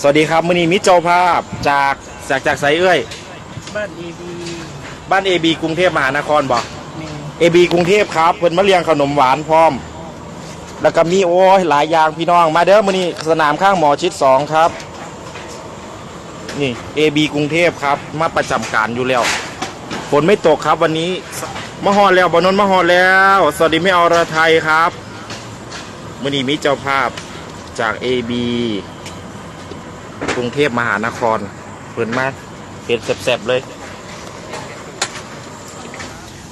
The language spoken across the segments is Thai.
สวัสดีครับมือนี้มิตรเจ้าภาพจากจากจากไซเอ้ยบ้านเอบีบ้านเอบีกรุงเทพมหานครบอกมีเอบีกรุงเทพครับเพิ่นมาเลี้ยงขนมหวานพร้อม แล้วก็มีโอ้ยหลายอย่างพี่น้องมาเด้อมือนี้สนามข้างหมอชิดสองครับ นี่เอบีกรุงเทพครับมาประจำการอยู่แล้วฝนไม่ตกครับวันนี้มาฮอดแล้วบอนนท์มาฮอดแล้ว สวัสดีไม่เอาระไทยครับมือนี้มิตรเจ้าภาพจากเอบี กรุงเทพมหานครเพิ่นมาเป็นแสบๆเลย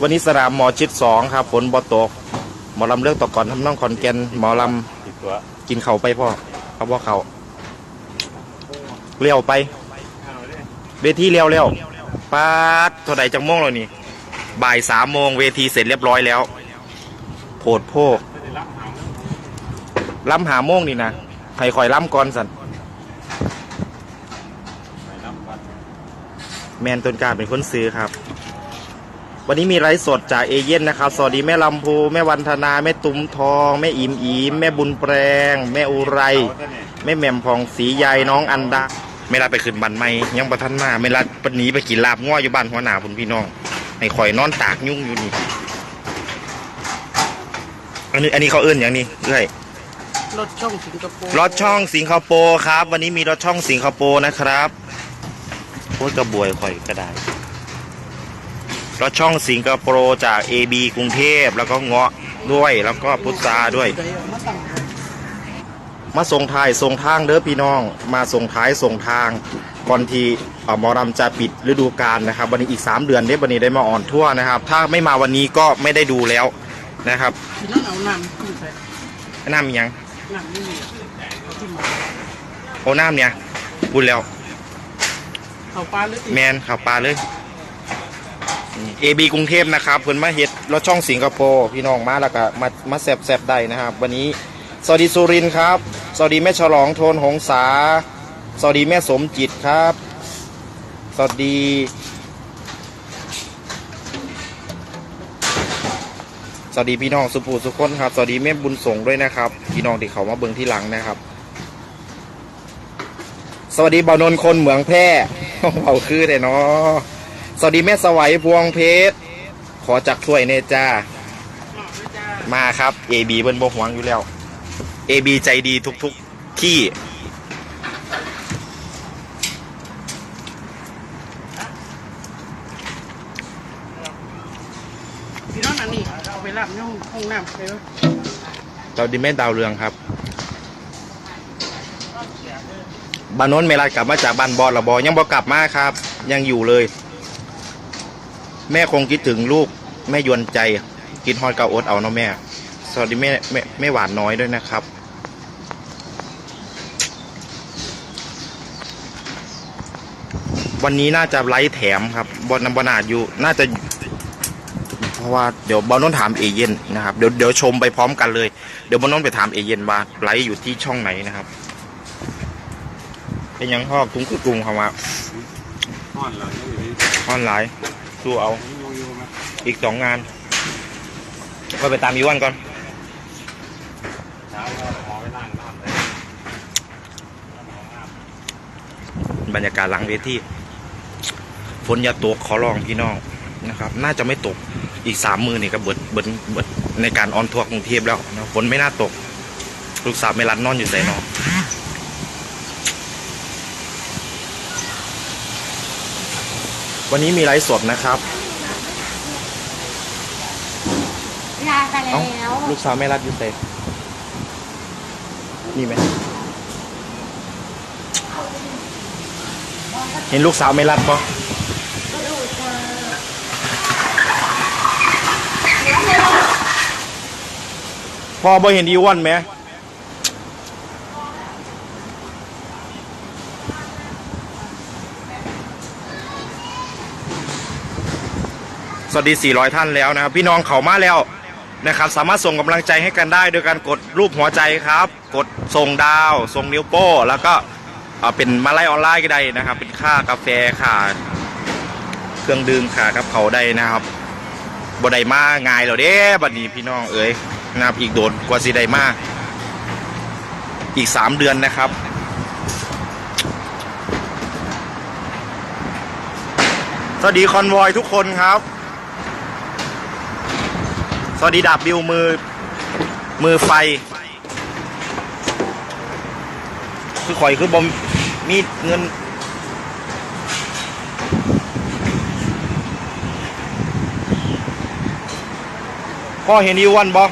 วันนี้สนามหมอชิดสองครับฝนบ่ตกหมอลำเลือกต่อก่อนทำน้องขอนแก่นหมอลำกินเข่าไปพ่อเขาบอกเขาเลี้ยวไปเวทีเลี้ยวเลี้ยวปาดเท่าใดจังโมงแล้วนี่บ่ายสามโมงเวทีเสร็จเรียบร้อยแล้วโพดโพกล้ำหาโมงนี่นะใครคอยล้ำก่อนสัน แมนต้นกล้าเป็นคนซื้อครับ วันนี้มีไลฟ์สดจากเอเย่นนะครับ สวัสดีแม่ลำพู แม่วันธนา แม่ตุ้มทอง แม่อิมอิมแม่บุญแปลง แม่อุไร แม่แหม่มพองสีใยน้องอันดาไม่ลาไปขึ้นบันไม่ยังประทันมาไม่ลาปหนีไปกินลาบง้ออยู่บ้านหัวหน้าพุ่นพี่น้องให้ข่อยนอนตากยุ่งอยู่นี่ อันนี้อันนี้เขาเอื้นอย่างนี้เอ้ยรถช่องสิงคโปร์รถช่องสิงคโปร์ครับ วันนี้มีรถช่องสิงคโปร์นะครับ โคตรกระบวยข่อยก็ได้รถช่องสิงคโปร์จาก AB กรุงเทพแล้วก็เงาะด้วยแล้วก็พุทราด้วยเดี๋ยวมาตั้งมาส่งท้ายส่งทางเด้อพี่น้อง มาส่งท้ายส่งทางก่อนที่เอ่อหมอรำจะปิดฤดูกาลนะครับวันนี้อีก 3 เดือนเด้วันนี้ได้มาอ่อนทั่วนะครับ ถ้าไม่มาวันนี้ก็ไม่ได้ดูแล้วนะครับที่นั่นเอาน้ำขึ้นใส่น้ำยังน้ำนี่มีเอาที่มาโอ้น้ำเนี่ยพูดแล้ว เขาปลาหรือตีแมนข่าวปลาเลยเอบีกรุงเทพนะครับเพิ่นมาเฮ็ดรถช่องสิงคโปร์พี่น้องมาแล้วก็มามาแซบแซบได้นะครับ วันนี้สวัสดีสุรินทร์ครับสวัสดีแม่ฉลองโทนหงษาสวัสดีแม่สมจิตครับ สวัสดี สวัสดีพี่น้องสุภูสุคนครับ สวัสดีแม่บุญสงด้วยนะครับ พี่น้องที่เขามาเบิ่งที่หลังนะครับ สวัสดีบ่าวนนท์คนเหมืองแพร่ เบาคือแต่เนาะสวัสดีแม่สวัยพวงเพชร ขอจักถ้วยเนจ้าเหมาะด้วยจ้ามาครับ AB เบิ้นบกหวังอยู่แล้ว AB ใจดีทุกๆที่ พี่น้องอันนี้เอาไปรับในห้องห้องน้ำไปวะ เราดิแม่ดาวเรืองครับ บานน้นเมลากลับมาจากบ้านบอลระบอยังบอกลับมาครับ ยังอยู่เลย แม่คงคิดถึงลูกแม่ยวนใจกินฮอดเกาอดเอาเนาะแม่ สวัสดีแม่แม่แม่หวานน้อยด้วยนะครับ วันนี้น่าจะไลฟ์แถมครับบอลนำบนาดอยู่น่าจะ เพราะว่าเดี๋ยวบอลนนถามเอเย่นนะครับเดี๋ยวเดี๋ยวชมไปพร้อมกันเลย เดี๋ยวบอลนนไปถามเอเย่นว่าไลฟ์อยู่ที่ช่องไหนนะครับ เป็นยังพ่อกุ้งคือกรุงคำว่าห้อนเหรอนี่อยู่นี่ออนไลน์สู้เอายูยูไหมอีกสองงานก็ไปตามอีวันก่อนเช้าก็ขอไปนั่งน้ำเลยบรรยากาศหลังเวทีฝนอย่าตกขอร้องพี่น้องนะครับ น่าจะไม่ตกอีกสามมือนี่ก็เบิดเบิดเบิดในการออนทัวร์กรุงเทพแล้วนะฝนไม่น่าตก ลูกสาวไม่รัดนอนอยู่ใส่นอน วันนี้มีไลฟ์สดนะครับลาไปแล้เอ้าวลูกสาวไม่รัดอยู่ใส่นี่ไหมเห็นลูกสาวไม่รัดปะพ่อบ่เห็นอีวันไหม วัสดี 400 ท่านแล้วนะครับ พี่น้องเขามาแล้วนะครับ สามารถส่งกำลังใจให้กันได้ โดยการกดรูปหัวใจครับ กดส่งดาว ส่งนิ้วโป้แล้วก็เป็นมาไล่ออนไลน์ก็ได้นะครับ เป็นค่ากาแฟค่ะเครื่องดื่มค่ะครับเขาได้นะครับบดได้มาง่ายแล้วเด้บัดนี้พี่น้องเอ้ยนะอีกโดนกว่าสิได้มาอีกสามเดือนนะครับสวัสดีคอนวอยทุกคนครับ สวัสดีดาบบิวมือ มือไฟ คือข่อยคือบอมมีเงิน พ่อเห็นอีวันบอ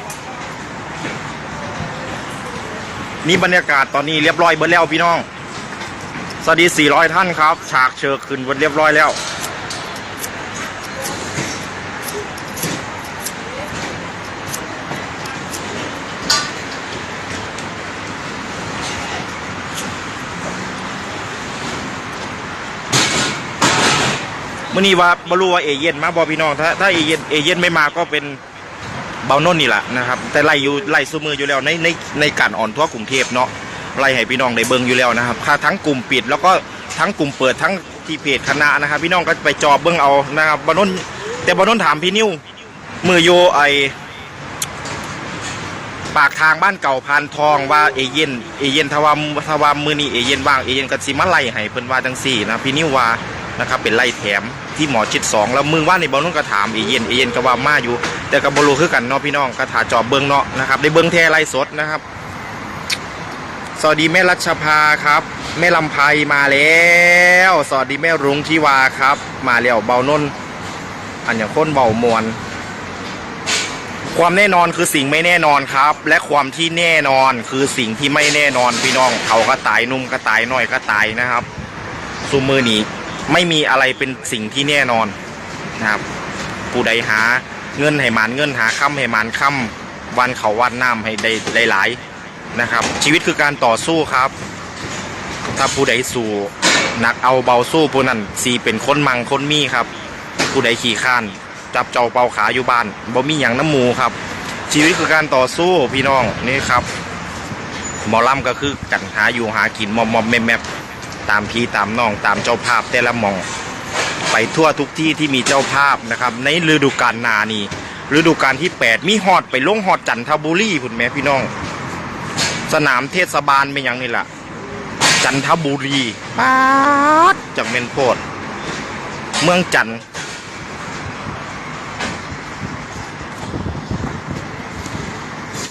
นี่บรรยากาศตอนนี้เรียบร้อยเบิดแล้วพี่น้อง สวัสดี 400 ท่านครับ ฉากเชิญขึ้นวันเรียบร้อยแล้ว มื่อนี้ว่าบรู้ว่าเอเย่นมาบอพี่น้องถ้าถ้าเอเย่นเอเย่นไม่มาก็เป็นเบาโน่นนี่แหละนะครับ แต่ไล่อยู่ไล่ซูมืออยู่แล้วในในในการอ่อนทั่วกรุงเทพเนาะไล่ให้พี่น้องได้เบิ่งอยู่แล้วนะครับค่าทั้งกลุ่มปิดแล้วก็ทั้งกลุ่มเปิดทั้งที่เพจคณะนะครับ พี่น้องก็ไปจอบเบิ่งเอานะครับบาโน่นแต่บาโน่นถามพี่นิ้วมือโยไอปากทางบ้านเก่าพานทองว่าเอเย่นเอเย่นทวามทวามมือนี้เอเย่นว่างเอเย่นก็สิมาไล่ให้เพิ่นว่าจังซี่นะพี่นิ้วว่านะครับเป็นไล่แถม ที่หมอชิดสองแล้วมือว่าในบอลนุ่นก็ถามเอเย่นเอเย่นก็ว่ามาอยู่ แต่กับบรูคือกันเนาะพี่น้องก็ถาจอบเบิ้งเนาะนะครับได้เบิ้งแท้ไล่สดนะครับ สวัสดีแม่รัชภาครับ แม่ลำไพมาแล้ว สวัสดีแม่รุ้งทิวาครับ มาแล้วเบานุ่นอันอย่างค้นเบามวนความแน่นอนคือสิ่งไม่แน่นอนครับ และความที่แน่นอนคือสิ่งที่ไม่แน่นอนพี่น้องเขาก็ตายนุ่มก็ตายน้อยก็ตายนะครับซูมือนี้ ไม่มีอะไรเป็นสิ่งที่แน่นอนนะครับ ผู้ใดหาเงินให้มานเงินหาค่ำให้มานค่ำวันเขาวันน้ำให้ได้หลายๆนะครับ ชีวิตคือการต่อสู้ครับ ถ้าผู้ใดสู้หนักเอาเบาสู้ผู้นั้นสีเป็นคนมังคนมีครับ ผู้ใดขี่ข้านจับเจ้าเป่าขาอยู่บ้านบ่มีอย่างน้ำหมูครับ ชีวิตคือการต่อสู้พี่น้องนี่ครับหมอลำก็คือกันหาอยู่หากินมอมมอมแมมแมม ตามพี่ตามน้องตามเจ้าภาพแต่ละมอง ไปทั่วทุกที่ที่มีเจ้าภาพนะครับ ในฤดูกาลนานี่ฤดูกาลที่ 8 มีฮอดไปลงฮอดจันทบุรีพุ่นแม่พี่น้อง สนามเทศบาลเป็นยังนี่ล่ะ จันทบุรีป๊าดจากเมนโพดเมืองจันทร์